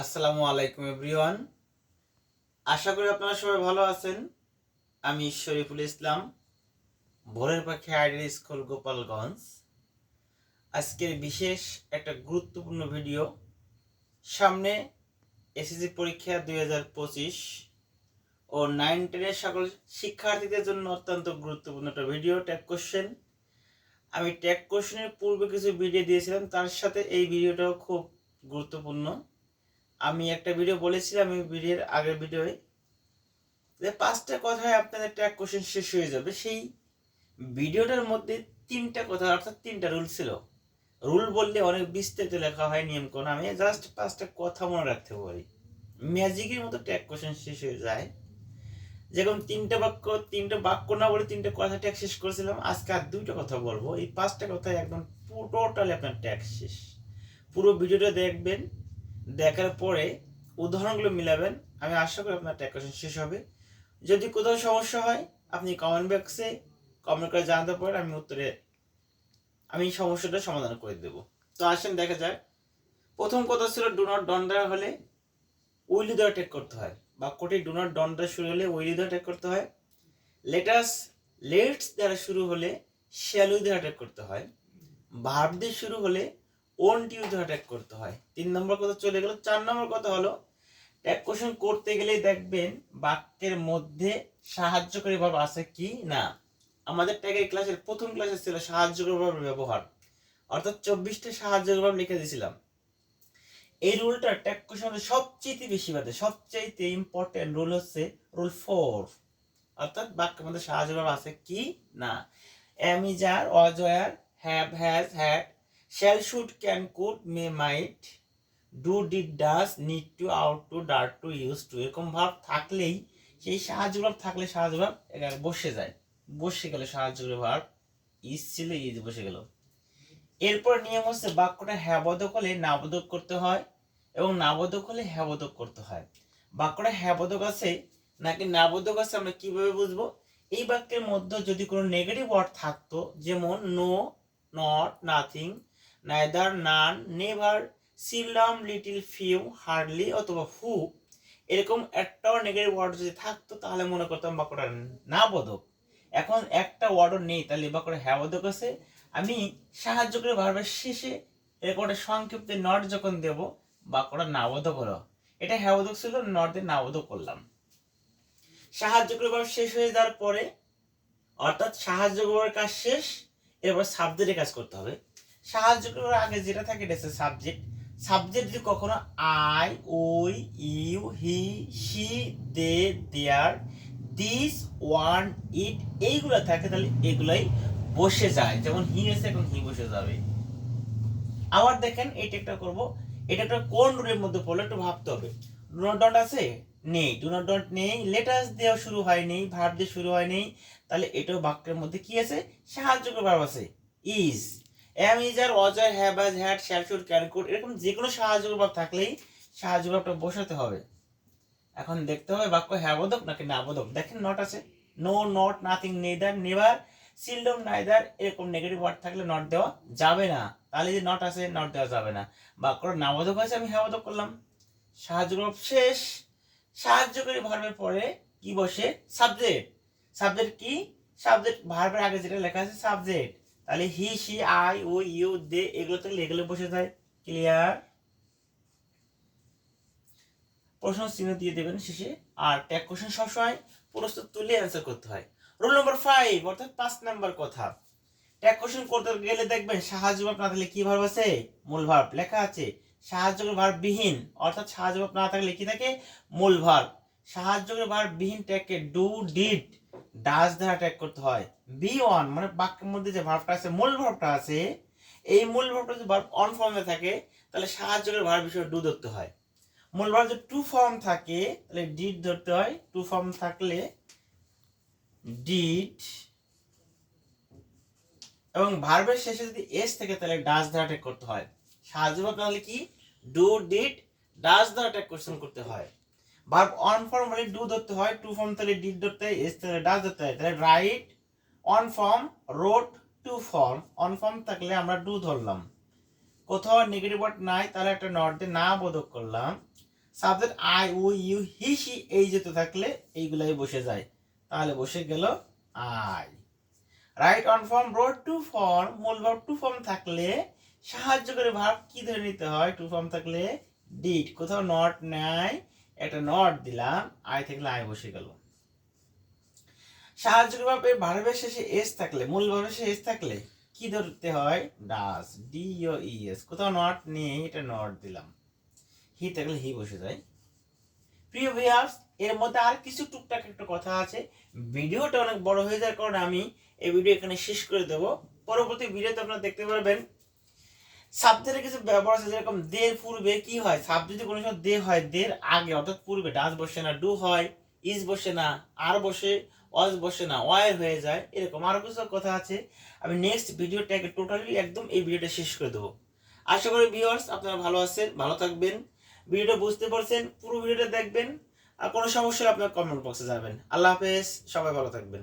আসসালামু আলাইকুম এভরিওয়ান। আশা করি আপনারা সবাই ভালো আছেন। আমি শরীফুল ইসলাম, ভোরের পাখি আইডিয়াল স্কুল গোপালগঞ্জ। আজকের বিশেষ একটা গুরুত্বপূর্ণ ভিডিও। সামনে এসএসসি পরীক্ষা দুই হাজার পঁচিশ ও নাইন টেনের সকল শিক্ষার্থীদের জন্য অত্যন্ত গুরুত্বপূর্ণ একটা ভিডিও ট্যাগ কোশ্চেন আমি ট্যাগ কোশ্চেনের পূর্বে কিছু ভিডিও দিয়েছিলাম, তার সাথে এই ভিডিওটাও খুব গুরুত্বপূর্ণ। আমি একটা ভিডিও বলেছিলাম এই ভিডিওর আগের ভিডিওয়ে যে পাঁচটা কথায় আপনাদের ট্যাগ কোশ্চেন শেষ হয়ে যাবে। সেই ভিডিওটার মধ্যে তিনটা কথা, অর্থাৎ তিনটা রুল ছিল। রুল বললে অনেক বিস্তারিত লেখা হয়, নিয়ম কোন আমি জাস্ট পাঁচটা কথা মনে রাখতে পারি। ম্যাজিকের মতো ট্যাগ কোশ্চেন শেষ হয়ে যায়। যেরকম তিনটা বাক্য তিনটা বাক্য না বলে তিনটা কথা ট্যাগ শেষ করেছিলাম, আজকে আর দুইটা কথা বলব। এই পাঁচটা কথায় একদম টোটালি আপনার ট্যাগ শেষ। পুরো ভিডিওটা দেখবেন দেখার পরে উদাহরণগুলো মিলাবেন। আমি আশা করি আপনার ট্যাগ কোশ্চেন শেষ হবে। যদি কোথাও সমস্যা হয়, আপনি কমেন্ট বক্সে কমেন্ট করে জানাতে পারেন, আমি উত্তরে, আমি সমস্যাটা সমাধান করে দেব। তো আসেন, দেখা যাক। প্রথম কথা ছিল ডু নট ডন দ্বারা হলে উইলি দ্বারা টেক করতে হয়। বাক্যটি ডু নট ডন দ্বারা শুরু হলে উইলি দ্বারা টেক করতে হয়। লেটাস লেটস দ্বারা শুরু হলে শ্যালু দ্বারা টেক করতে হয়। ভার্ব দিয়ে শুরু হলে ওন টিউ দ্বারা ট্যাগ করতে হয়। তিন নম্বর কথা চলে গেল, চার নম্বর কথা হলো ট্যাগ কোশ্চেন করতে গেলেই দেখবেন বাক্যের মধ্যে সাহায্যকারী ভাব আছে কি না। আমাদের ট্যাগের ক্লাসের প্রথম ক্লাসে ছিল সাহায্যকারী ভাবের ব্যবহার। অর্থাৎ চব্বিশটা সাহায্যকারী ভাব লিখে দিয়েছিলাম। এই রুলটা ট্যাগ কোশ্চেন সবচেয়ে বেশি বাদে সবচেয়ে ইম্পর্টেন্ট রুল হচ্ছে রুল ফোর অর্থাৎ বাক্যের মধ্যে সাহায্য ভাব আছে কি না। Am is are অজয়ার have has had shall should, can, could, may, might, do, did, does, need to out to dart to, used to, এরকম ভাব থাকলেই সেই সাহায্য ভাব থাকলে সাহায্য ভাব এখানে বসে যায়। বসে গেল সাহায্য ভাব ইজ ছিল ইজ বসে গেল। এরপর নিয়ম হচ্ছে বাক্যটা হ্যাবোধক হলে নাবোধক করতে হয় এবং নাবোধক হলে হ্যাবোধক করতে হয়। বাক্যটা হ্যাবোধক আছে নাকি নাবোধক আছে আমরা কীভাবে বুঝব? এই বাক্যের মধ্যে যদি কোনো নেগেটিভ ওয়ার্ড থাকতো, যেমন no not nothing neither none never seldom little few hardly অথবা হু এরকম একটাও নেগেটিভ ওয়ার্ড যদি থাকতো, তাহলে মনে করতাম বাক্যটা না বোধক এখন একটা ওয়ার্ডও নেই, তাহলে বাক্যটা হ্যাঁ বোধক আছে। আমি সাহায্য করে ভার্বের শেষে এরকম একটা সংক্ষিপ্ত নট যখন দেব, বাক্যটা না বোধক হলো। এটা হ্যাঁ বোধক ছিল নট দিয়ে না বোধক করলাম। সাহায্য করে ভার্ব শেষ হয়ে যাওয়ার পরে, অর্থাৎ সাহায্য করার কাজ শেষ, এরপর সাবজেক্টে কাজ করতে হবে। সাহায্য করার আগে যেটা থাকে, এটা হচ্ছে সাবজেক্ট সাবজেক্ট যদি কখনো I we you he she they there this one it এইগুলো থাকে, তাহলে এগুলাই বসে যায়। যেমন হি এসে এখন হি বসে যাবে। আবার দেখেন, এটা একটা করব। এটা একটা কোন রুলের মধ্যে পড়লে একটু ভাবতে হবে। ডু নট ডট আছে? নেই। ডু নট ডট নেই। লেটার্স দেওয়া শুরু হয়নি ভার্ব দিয়ে শুরু হয়নি তাহলে এটাও বাক্যের মধ্যে কি আছে? সাহায্য ভার্ব আছে। Is am is are have should can could এরকম যে কোনো সাহায্য ভাব থাকলেই সাহায্য ভাবটা বসাতে হবে। এখন দেখতে হবে বাক্য হ্যাবোধক নাকি নাবোধক দেখেন নট আছে। No not nothing neither never seldom neither এরকম নেগেটিভ ওয়ার্ড থাকলে নট দেওয়া যাবে না। তাহলে যে নট আছে নট দেওয়া যাবে না। বাক্যটা নাবোধক আছে আমি হ্যাবোধক করলাম। সাহায্য ভাব শেষ। সাহায্যকারী ভার্বের পরে কি বসে? সাবজেক্ট সাবজেক্ট কি? সাবজেক্ট ভার্বের আগে যেটা লেখা আছে সাবজেক্ট তাহলে he, she, I, we you they, এগুলো থেকে এগুলো বসে যায়। ক্লিয়ার প্রশ্ন চিহ্ন দিয়ে দেবেন শেষে। আর ট্যাগ কোশ্চেন সবসময় প্রস্তুত তুলে অ্যান্সার করতে হয়। রোল নম্বর ফাইভ অর্থাৎ পাঁচ নাম্বার কথা। ট্যাগ কোশ্চেন করতে গেলে দেখবেন সাহায্য ভাব না থাকলে কি ভার্ব আছে? মূল ভার্ব লেখা আছে। সাহায্য ভার্ব বিহীন অর্থাৎ সাহায্য ভাব না থাকলে কি থাকে? মূল ভার্ব সাহায্য ভার্ব বিহীন ট্যাগকে ডু ডিড ডাস দ্বারা ট্যাগ করতে হয়। বি ওয়ান মানে বাক্যের মধ্যে যে ভার্বটা আছে, মূল ভার্বটা আছে, এই মূল ভার্বটা যদি ভার্ব অন ফর্মে থাকে, তাহলে সাহায্যের ভার্ব হিসেবে ডু ধরতে হয়। মূল ভার্ব যদি টু ফর্ম থাকে, তাহলে ডিড ধরতে হয়। টু ফর্ম থাকলে ডিড এবং ভার্বের শেষে যদি এস থাকে, তাহলে ডাস দ্বারা ট্যাগ করতে হয়। সাহায্য তাহলে কি? ডু ডিড ডাস দ্বারা ট্যাগ কোশ্চেন করতে হয়। ভার্ব অন ফর্ম হলে ডু ধরতে হয় টু ফর্ম তাহলে ডিড ধরতে হয় এস তাহলে ডাস ধরতে হয়, তাহলে write one form wrote two form one form থাকলে আমরা ডু ধরলাম। কোথাও নেগেটিভ ওয়ার্ড নাই, তাহলে একটা নট দিয়ে না বোধক করলাম। Subject I we you he she এই যেতে থাকলে এইগুলাই বসে যায়। তাহলে বসে গেল I write one form wrote two form মূল ভার্ব টু ফর্ম থাকলে সাহায্য করে ভার্ব কি ধরে নিতে হয়? টু ফর্ম থাকলে ডিড কোথাও নট নাই একটা নট দিলাম আই থাকলে আই বসে গেল। সাহায্য ভাবে ভার্বের শেষে এস থাকলে, মূল ভার্বের শেষে এস থাকলে কি ধরতে হয়? Does D O E S কোথাও নট নেই, এটা নট দিলাম। হি থাকলে হি বসে যায়। প্রিয় ভিউয়ার্স এর মধ্যে আর কিছু টুকটাক একটা কথা আছে। ভিডিওটা অনেক বড় হয়ে যাওয়ার কারণে আমি এই ভিডিও এখানে শেষ করে দেব। পরবর্তী ভিডিওতে আপনারা দেখতে পারবেন সাবজেক্টের কিছু ব্যবহার আছে, যেরকম দের পূর্বে কি হয়? সাবজেক্টে কোনো সময় দে হয় দের আগে, অর্থাৎ পূর্বে ডাস বসে না, ডু হয়, ইজ বসে না, আর বসে ওয়াজ বসে না, ওয়াই হয়ে যায়, এরকম আরও কিছু কথা আছে। আমি নেক্সট ভিডিওটাকে টোটালি একদম এই ভিডিওটা শেষ করে দেবো। আশা করি ভিউয়ার্স আপনারা ভালো আছেন, ভালো থাকবেন। ভিডিওটা বুঝতে পারছেন, পুরো ভিডিওটা দেখবেন। আর কোনো সমস্যা আপনার কমেন্ট বক্সে যাবেন। আল্লাহ হাফেজ, সবাই ভালো থাকবেন।